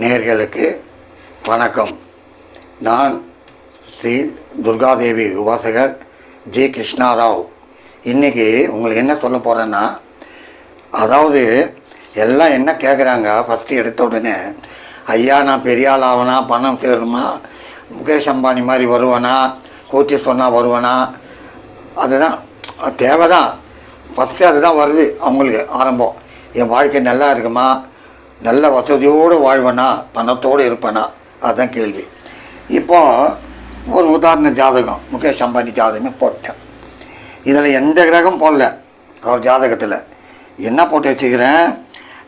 நேர்களுக்கு வணக்கம். நான் ஸ்ரீ துர்காதேவி உபாசகர் ஜி. கிருஷ்ணாராவ். இன்றைக்கி உங்களுக்கு என்ன சொல்ல போகிறேன்னா அதாவது எல்லாம் என்ன கேட்குறாங்க ஃபஸ்ட்டு எடுத்த உடனே ஐயா நான் பெரிய ஆள் ஆவனா? பணம் சேருமா? முகேஷ் அம்பானி மாதிரி வருவனா? கூட்டி சொன்னால் வருவேனா? அதுதான் அது தேவை தான் ஃபஸ்ட்டு அதுதான் வருது அவங்களுக்கு ஆரம்பம். என் வாழ்க்கை நல்லா இருக்குமா? நல்ல வசதியோடு வாழ்வனா? பணத்தோடு இருப்பேனா? அதுதான் கேள்வி. இப்போ ஒரு உதாரண ஜாதகம் முகேஷ் அம்பானி ஜாதகமே போட்டேன். இதில் எந்த கிரகம் போடல? அவர் ஜாதகத்தில். என்ன போட்டு வச்சுக்கிறேன்?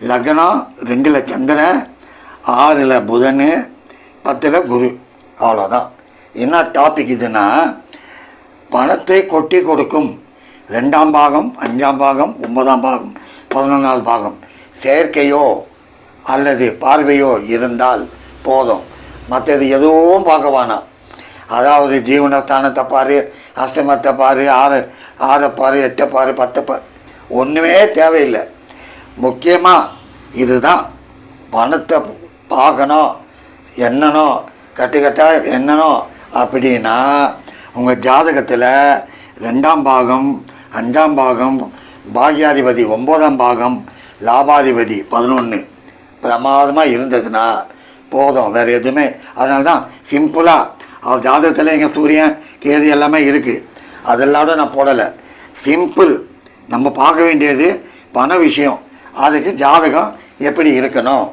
லக்னம் ரெண்டில் சந்திரன் ஆறில் புதன் பத்தில் குரு. அவ்வளோதான் என்ன டாபிக் இதுன்னா பணத்தை கொட்டி கொடுக்கும். ரெண்டாம் பாகம் அஞ்சாம் பாகம் ஒன்பதாம் பாகம் பதினொன்றாவது பாகம். செயற்கையோ அல்லது பார்வையோ இருந்தால் போதும். மற்றது எதுவும் பார்க்க வேணாம். அதாவது ஜீவனஸ்தானத்தை பாரு அஷ்டமத்தை பாரு ஆறு ஆறை பாரு எட்டை பாரு பத்தை பாரு ஒன்றுமே தேவையில்லை. முக்கியமாக இதுதான். பணத்தை பார்க்கணும் என்னனோ கட்டு கட்டாக அப்படின்னா உங்கள் ஜாதகத்தில் ரெண்டாம் பாகம் அஞ்சாம் பாகம் பாக்யாதிபதி ஒம்போதாம் பாகம் லாபாதிபதி பதினொன்று பிரமாதமாக இருந்ததுன்னா போதும் வேறு எதுவுமே. அதனால தான் சிம்பிளாக அவர் ஜாதகத்தில் எங்கள் சூரியன் கேது எல்லாமே இருக்குது அதெல்லாம் நான் போடலை. சிம்பிள் நம்ம பார்க்க வேண்டியது பண விஷயம். அதுக்கு ஜாதகம் எப்படி இருக்கணும்?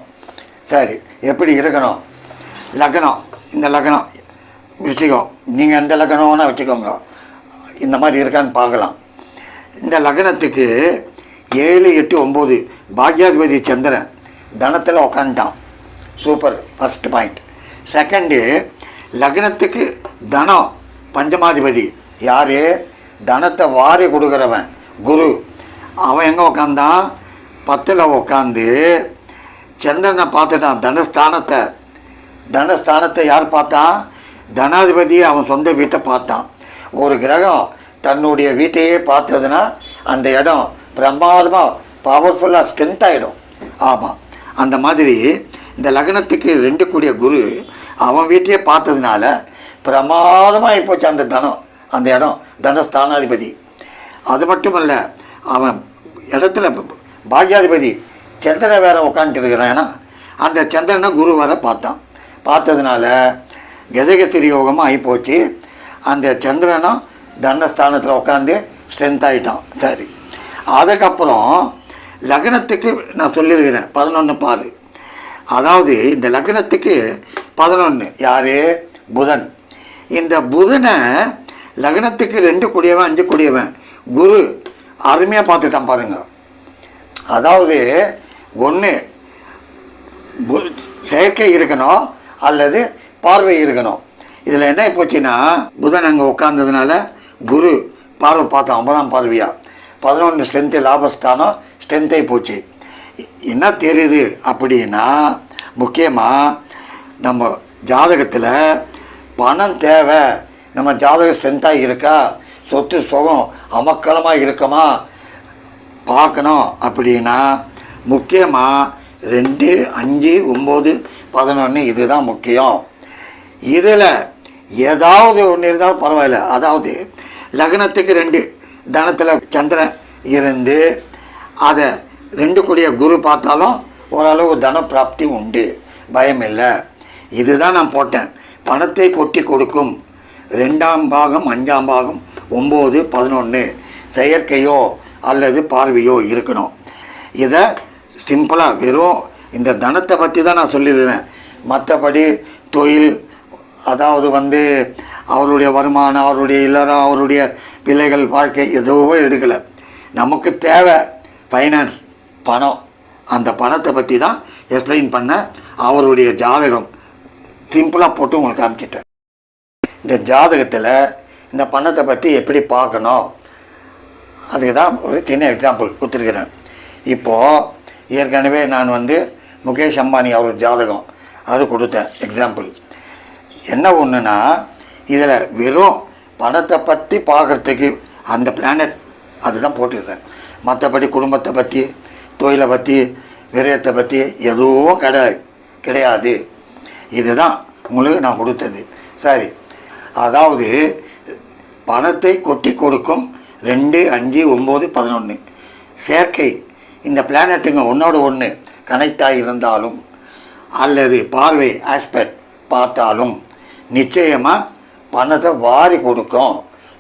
சரி எப்படி இருக்கணும்? லக்னம். இந்த லக்னம். விஷயம் நீங்கள் எந்த லக்னம்னா வேணால் வச்சுக்கோங்க. இந்த மாதிரி இருக்கான்னு பார்க்கலாம். இந்த லக்னத்துக்கு ஏழு எட்டு ஒம்பது பாக்யாதிபதி சந்திரன். தனத்தில் உக்காந்துட்டான். சூப்பர் ஃபஸ்ட் பாயிண்ட் செகண்டு லக்னத்துக்கு தனம் பஞ்சமாதிபதி. யார்? தனத்தை வாரி கொடுக்குறவன். குரு. அவன் எங்கே உக்காந்தான்? பத்தில் உக்காந்து சந்திரனை பார்த்துட்டான். தனஸ்தானத்தை. தனஸ்தானத்தை யார் பார்த்தான் தனாதிபதி அவன் சொந்த வீட்டை பார்த்தான். ஒரு கிரகம் தன்னுடைய வீட்டையே பார்த்ததுன்னா அந்த இடம் பிரமாதமாக பவர்ஃபுல்லாக ஸ்ட்ரென்த் ஆகிடும் ஆமாம் அந்த மாதிரி இந்த லக்னத்துக்கு ரெண்டு கூடிய குரு அவன் வீட்டையே பார்த்ததுனால பிரமாதமாக போச்சு அந்த தனம் அந்த இடம் தனஸ்தானாதிபதி. அது மட்டும் இல்லை அவன் இடத்துல பாக்யாதிபதி சந்திரனை வேற உட்காந்துட்டு இருக்கிறான். ஏன்னா அந்த சந்திரனை குரு வர பார்த்தான். பார்த்ததுனால கஜகஸ்திரி யோகமாக ஆகிப்போச்சு அந்த சந்திரனும் தண்டஸ்தானத்தில் உட்காந்து ஸ்ட்ரென்த் ஆகிட்டான் சரி. அதுக்கப்புறம் லக்னத்துக்கு நான் சொல்லியிருக்கிறேன். பதினொன்று பாரு. அதாவது இந்த லக்னத்துக்கு பதினொன்று யார்? புதன். இந்த புதனை லக்னத்துக்கு ரெண்டு கூடியவன் அஞ்சு கூடியவன். குரு அருமையாக பார்த்துட்டான் பாருங்க. அதாவது ஒன்று செயற்கை இருக்கணும் அல்லது பார்வை இருக்கணும். இதில் என்ன போச்சுன்னா புதன் அங்கே உட்கார்ந்ததுனால குரு பார்வை பார்த்தோம் ஐம்பதாம் பார்வையாக பதினொன்று ஸ்ட்ரென்த்து லாபஸ்தானம் ஸ்ட்ரென்த்தே போச்சு. என்ன தெரியுது அப்படின்னா முக்கியமாக நம்ம ஜாதகத்தில் பணம் தேவை. நம்ம ஜாதகம் ஸ்ட்ரென்த்தாக இருக்கா? சொத்து சுகம் அமக்கலமாக இருக்கமா? பார்க்கணும் அப்படின்னா முக்கியமாக ரெண்டு அஞ்சு ஒம்பது பதினொன்று இதுதான் முக்கியம். இதில் ஏதாவது ஒன்று இருந்தாலும் பரவாயில்ல. அதாவது லக்னத்துக்கு ரெண்டு தனத்தில் சந்திரன் இருந்து அதை ரெண்டுக்குரிய குரு பார்த்தாலும் ஓரளவு தன பிராப்தி உண்டு. பயம் இல்லை இதுதான் நான் போட்டேன். பணத்தை கொட்டி கொடுக்கும். ரெண்டாம் பாகம் அஞ்சாம் பாகம் ஒம்பது பதினொன்று செயற்கையோ அல்லது பார்வையோ இருக்கணும். இதை சிம்பிளாக வெறும் இந்த தனத்தை பற்றி தான் நான் சொல்லிடுறேன் மற்றபடி தொழில் அதாவது வந்து அவருடைய வருமானம் அவருடைய இல்லறம் அவருடைய பிள்ளைகள் வாழ்க்கை எதுவும் எடுக்கலை. நமக்கு தேவை. ஃபைனான்ஸ் பணம். அந்த பணத்தை பற்றி தான் எக்ஸ்பிளைன் பண்ண அவருடைய ஜாதகம். சிம்பிளாக போட்டு உங்களுக்கு காமிச்சிட்டேன் இந்த ஜாதகத்தில் இந்த பணத்தை பற்றி எப்படி பார்க்கணும்? அதுக்கு தான் ஒரு சின்ன எக்ஸாம்பிள் கொடுத்துருக்குறேன். இப்போது ஏற்கனவே நான் வந்து முகேஷ் அம்பானி அவர் ஜாதகம். அது கொடுத்தேன் எக்ஸாம்பிள் என்ன ஒன்றுனா இதில் வெறும் பணத்தை பற்றி பார்க்குறதுக்கு அந்த பிளானட் அதுதான் போட்டுடுறேன் மற்றபடி குடும்பத்தை பற்றி தொழிலை பற்றி விரயத்தை பற்றி எதுவும் கிடையாது கிடையாது. இதுதான் உங்களுக்கு நான் கொடுத்தது. சரி. அதாவது பணத்தை கொட்டி கொடுக்கும் ரெண்டு அஞ்சு ஒம்பது பதினொன்று செயற்கை இந்த பிளானட்டுங்க ஒன்றோட ஒன்று கனெக்டாக இருந்தாலும் அல்லது பார்வை ஆஸ்பெக்ட் பார்த்தாலும் நிச்சயமாக பணத்தை வாரி கொடுக்கும்.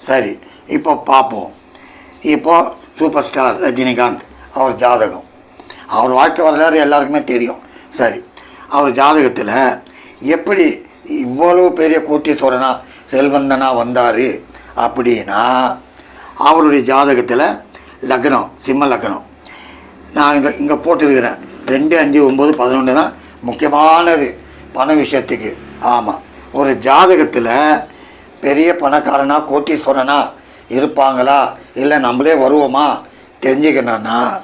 சரி. இப்போ பார்ப்போம். இப்போது சூப்பர் ஸ்டார் ரஜினிகாந்த் அவர் ஜாதகம். அவர் வாழ்க்கை வரலாறு எல்லாருக்குமே தெரியும். சரி அவர் ஜாதகத்தில் எப்படி இவ்வளவு பெரிய கோட்டீஸ்வரனாக செல்வந்தனாக வந்தார் அப்படின்னா அவருடைய ஜாதகத்தில் லக்னம் சிம்ம லக்னம். நான் இங்கே இங்கே போட்டிருக்கிறேன். ரெண்டு அஞ்சு ஒம்பது பதினொன்று தான் முக்கியமானது பண விஷயத்துக்கு. ஆமாம் ஒரு ஜாதகத்தில் பெரிய பணக்காரனா கோட்டீஸ்வரனா இருப்பாங்களா? இல்லை நம்மளே வருவோமா? தெரிஞ்சுக்கணும்னா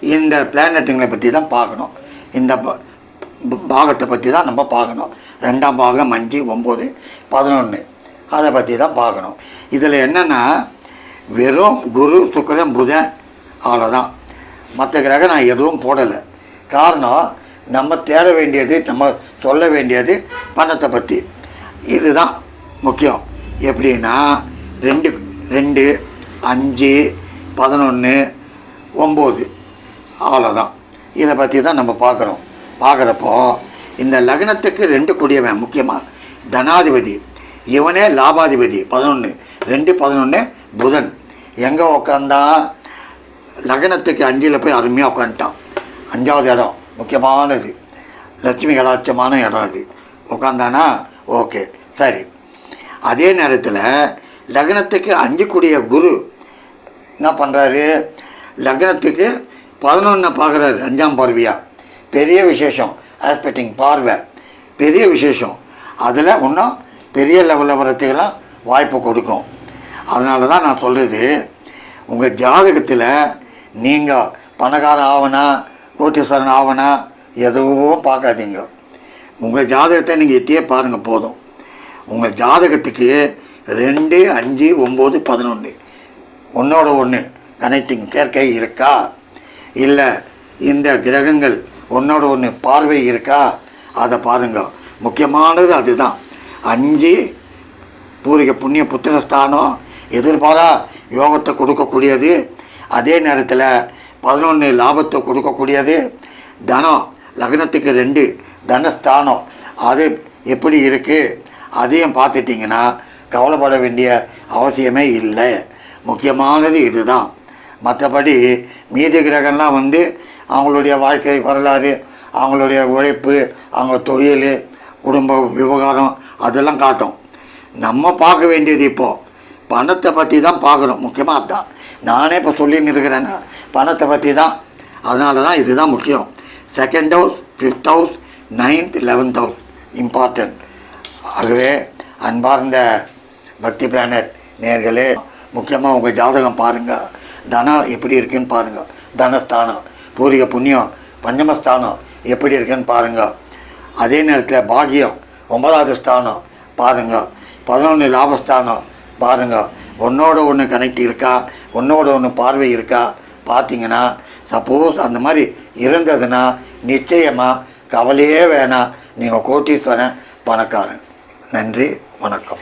இந்த பிளானட்டுங்களை பற்றி தான் பார்க்கணும். இந்த ப- பாகத்தை பற்றி தான் நம்ம பார்க்கணும். ரெண்டாம் பாகம் அஞ்சு ஒம்பது பதினொன்று அதை பற்றி தான் பார்க்கணும். இதில் என்னென்னா வெறும் குரு சுக்கிரன் புதன் அவ்வளோதான் மற்ற கிரகம் நான் எதுவும் போடலை. காரணம் நம்ம தேட வேண்டியது நம்ம சொல்ல வேண்டியது பணத்தை பற்றி இதுதான் முக்கியம். எப்படின்னா ரெண்டு ரெண்டு அஞ்சு பதினொன்று ஒம்பது. அவ்வளோதான் இதை பற்றி தான் நம்ம பார்க்குறோம் பார்க்குறப்போ இந்த லக்னத்துக்கு ரெண்டு கூடியவன் முக்கியமாக தனாதிபதி. இவனே லாபாதிபதி. பதினொன்று ரெண்டு பதினொன்று புதன். எங்கே உக்காந்தா? லக்னத்துக்கு அஞ்சில் போய் அருமையாக உட்காந்துட்டான் அஞ்சாவது இடம். முக்கியமானது. லட்சுமி கடாட்சமான இடம் அது. உட்காந்தானா ஓகே. சரி. அதே நேரத்தில் லக்னத்துக்கு அஞ்சுக்கூடிய குரு என்ன பண்ணுறாரு லக்னத்துக்கு பதினொன்றை பார்க்குறாரு அஞ்சாம் பார்வையாக பெரிய விசேஷம் ஆஸ்பெக்டிங் பார்வை. பெரிய விசேஷம். அதில் இன்னும் பெரிய லெவலில் வரத்துக்கெல்லாம் வாய்ப்பு கொடுக்கும். அதனால தான் நான் சொல்கிறது உங்கள் ஜாதகத்தில் நீங்கள் பணக்காரன் ஆவனா கோட்டீஸ்வரன் ஆவனா எதுவும் பார்க்காதீங்க. உங்கள் ஜாதகத்தை நீங்கள் எத்தியே பாருங்கள் போதும். உங்கள் ஜாதகத்துக்கு ரெண்டு அஞ்சு ஒம்பது பதினொன்று ஒன்றோட ஒன்று கனெக்டிங் சேர்க்கை இருக்கா? இல்லை இந்த கிரகங்கள் ஒன்றோட ஒன்று பார்வை இருக்கா? அதை பாருங்க. முக்கியமானது அதுதான். அஞ்சு பூர்வீக புண்ணிய புத்திரஸ்தானம் எதிர்பாரா யோகத்தை கொடுக்கக்கூடியது. அதே நேரத்தில் பதினொன்று லாபத்தை கொடுக்கக்கூடியது. தனம் லக்னத்துக்கு ரெண்டு தனஸ்தானம். அது எப்படி இருக்குது அதையும் பார்த்துட்டிங்கன்னா கவலைப்பட வேண்டிய அவசியமே இல்லை. முக்கியமானது இதுதான். மற்றபடி மீதி கிரகம்லாம் வந்து அவங்களுடைய வாழ்க்கை வரலாறு அவங்களுடைய உழைப்பு அவங்க தொழில் குடும்ப விவகாரம் அதெல்லாம் காட்டும். நம்ம பார்க்க வேண்டியது இப்போது பணத்தை பற்றி தான் பார்க்குறோம் முக்கியமாக அதுதான் நானே இப்போ சொல்லின்னு இருக்கிறேன்னா பணத்தை பற்றி தான். அதனால தான் இதுதான் முக்கியம். Second house fifth house ninth eleventh house important ஆகவே அன்பார்ந்த பக்தி பிளானட் நேர்களே முக்கியமாக உங்கள் ஜாதகம் பாருங்கள் தனம் எப்படி இருக்குன்னு பாருங்கள் தனஸ்தானம் பூர்வீக புண்ணியம் பஞ்சமஸ்தானம் எப்படி இருக்குன்னு பாருங்கள் அதே நேரத்தில் பாகியம் ஒன்பதாவது ஸ்தானம் பாருங்கள் பதினொன்று லாபஸ்தானம் பாருங்கள் ஒன்றோட ஒன்று கனெக்ட் இருக்கா? ஒன்றோட ஒன்று பார்வை இருக்கா? பார்த்தீங்கன்னா சப்போஸ் அந்த மாதிரி இருந்ததுன்னா நிச்சயமாக கவலையே வேணாம். நீங்கள் கோட்டீஸ்வரன் பணக்காரன். நன்றி வணக்கம்.